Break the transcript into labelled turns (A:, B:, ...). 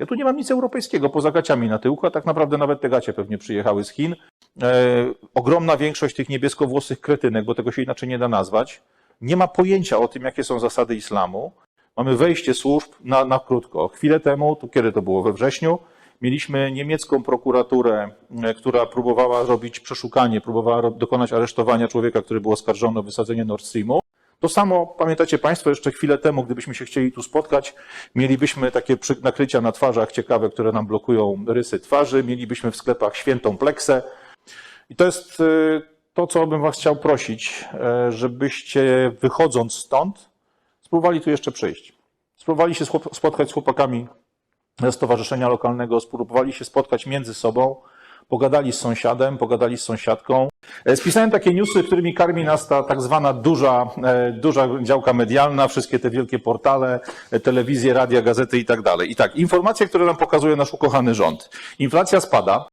A: Ja tu nie mam nic europejskiego poza gaciami na tyłku, a tak naprawdę nawet te gacie pewnie przyjechały z Chin. E, ogromna większość tych niebieskowłosych kretynek, bo tego się inaczej nie da nazwać, nie ma pojęcia o tym, jakie są zasady islamu. Mamy wejście służb na, na krótko. Chwilę temu, tu kiedy to było we wrześniu, mieliśmy niemiecką prokuraturę, e, która próbowała robić przeszukanie, próbowała dokonać aresztowania człowieka, który był oskarżony o wysadzenie Nord Streamu. To samo, pamiętacie Państwo, jeszcze chwilę temu, gdybyśmy się chcieli tu spotkać, mielibyśmy takie nakrycia na twarzach ciekawe, które nam blokują rysy twarzy, mielibyśmy w sklepach świętą pleksę. I to jest y, to, co bym Was chciał prosić, e, żebyście wychodząc stąd, spróbowali tu jeszcze przyjść. Spróbowali się spotkać z chłopakami ze stowarzyszenia lokalnego, spróbowali się spotkać między sobą, pogadali z sąsiadem, pogadali z sąsiadką. E, Spisałem takie newsy, którymi karmi nas ta tak zwana duża, e, duża działka medialna, wszystkie te wielkie portale, e, telewizje, radia, gazety i tak dalej. I tak, informacje, które nam pokazuje nasz ukochany rząd. Inflacja spada,